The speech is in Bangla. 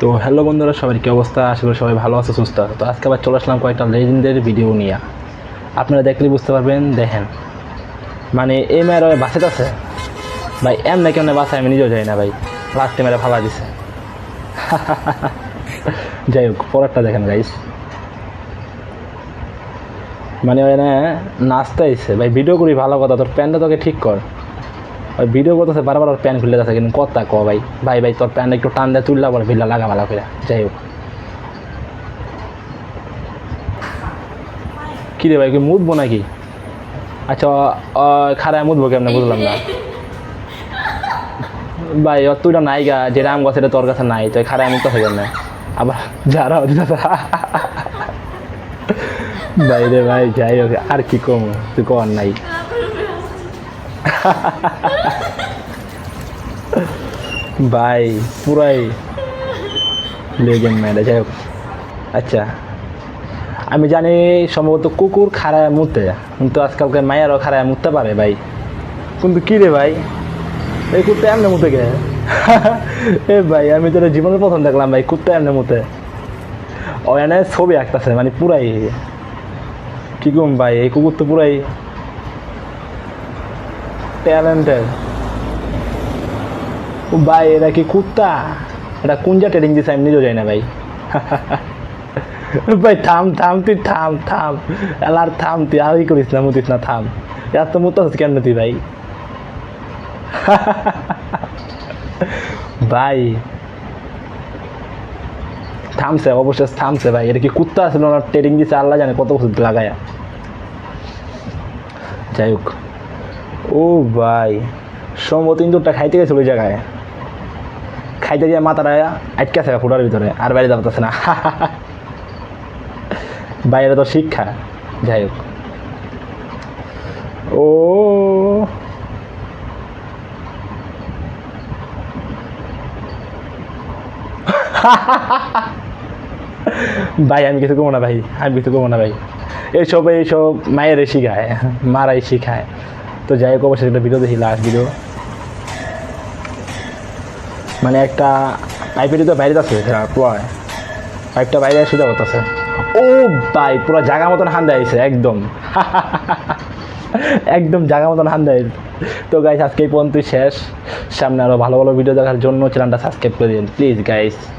তো হ্যালো বন্ধুরা সবার কি অবস্থা? আশা করি সবাই ভালো আছে, সুস্থ তো আজকে আবার চলে আসলাম কয়েকটা লেজেন্ডের ভিডিও নিয়ে। আপনারা দেখলে বুঝতে পারবেন, দেখেন। মানে এই মেয়ের বাসেট আছে। ভাই, এম এমনি কেমন বাসায় আমি নিজেও যাই না ভাই। লাস্টে মেরে ফালা দিছে। যাই হোক, পরেরটা দেখেন গাইস মানে ওই নাচতে আইছে ভাই ভিডিও করি, ভালো কথা। তোর প্যান্টটা তোকে ঠিক কর। ওই ভিডিও করতেছে, বারবার ওর প্যান্ট খুলে যাচ্ছে, কিন্তু কথা ক ভাই? ভাই ভাই, তোর প্যান্ট একটু টান দিয়ে তুললা বলে ভিড়লা লাগা ভালো করে। যাই হোক। কী রে ভাই, কি মুদবো নাকি? আচ্ছা খারায় মুদবো কেমন বুঝলাম না। ভাই অত তুইটা নাই গা যেটা আম গাছ তোর কাছে নাই, তো খারায় মুক্ত হয়ে না আবার যারা ভাই রে ভাই, যাই হোক, আর কি কম, তুই কর নাই। ভাই, পুরাই লেগেন ম্যাডা যাই হোক। আচ্ছা আমি জানি সম্ভবত কুকুর খাড়ায় মুতে কিন্তু আজকালকার মায়েরও খাড়ায় মুততে পারে ভাই। কিন্তু কী রে ভাই? এই কুত্তে এমনি মুতে গে এ ভাই, আমি তো এটা জীবনের প্রথম দেখলাম ভাই, কুত্তে এমনি মুতে ও এনে ছবি আঁকতেছে মানে পুরাই। কি কম ভাই, এই কুকুর তো পুরাই ট্যালেন্টেড ভাই এটা কি কুত্তা? এটা কুঞ্জা ট্রেডিং দিছে আমি নিজেও যাই না ভাই। ভাই, থাম থাম, তুই থাম থাম। এলার থাম, তুই আর ই করিস না, মুতিস না, থাম। এত তো মুত কেন তুই ভাই? ভাই। থামছে, অবশ্যই থামছে ভাই। এটা কি কুত্তা আসলে না ট্রেডিং দিছে, আল্লাহ জানে কত ওষুধ লাগায়া। যাই হোক। ও ভাই, সম্ভবত ইন্দুরটা খাইতে গেছিল ওই জায়গায়। খাইতে গিয়ে মাথাটা আটকে আছে ফুটার ভিতরে, আর বাইরে যাবতেছে না। বাইরে তো শিক্ষা, যাই হোক। ও। ভাই, আমি কিছু কমো না ভাই, আমি কিছু কমো না ভাই। এইসব এইসব মায়েরে শিখায়, মারাই শিখায়। তো যাই হোক, অবশ্যই একটা ভিডিও দেখি লাস্ট ভিডিও মানে একটা পাইপের তো বাইরে যাচ্ছে পুরো পাইপটা বাইরে সোজা করতেছে ও ভাই, পুরো জায়গা মতন হান্দা আইছে, একদম। একদম জায়গা মতন হান্দা আইছে। তো গাইস আজকে এই পর্যন্ত শেষ। সামনে আরও ভালো ভালো ভিডিও দেখার জন্য চ্যানেলটা সাবস্ক্রাইব করে দিন প্লিজ গাইস